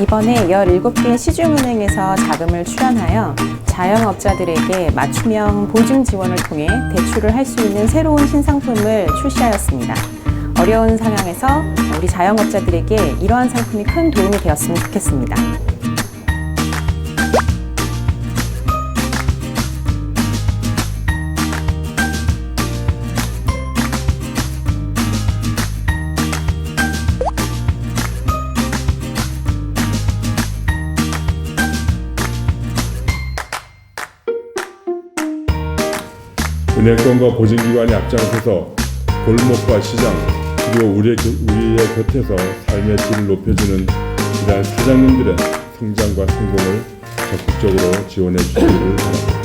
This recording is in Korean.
이번에 17개 시중은행에서 자금을 출연하여 자영업자들에게 맞춤형 보증 지원을 통해 대출을 할 수 있는 새로운 신상품을 출시하였습니다. 어려운 상황에서 우리 자영업자들에게 이러한 상품이 큰 도움이 되었으면 좋겠습니다. 은행권과 보증기관이 앞장서서 골목과 시장 그리고 우리의, 교- 우리의 곁에서 삶의 질을 높여주는 이러한 사장님들의 성장과 성공을 적극적으로 지원해 주시기를 바랍니다.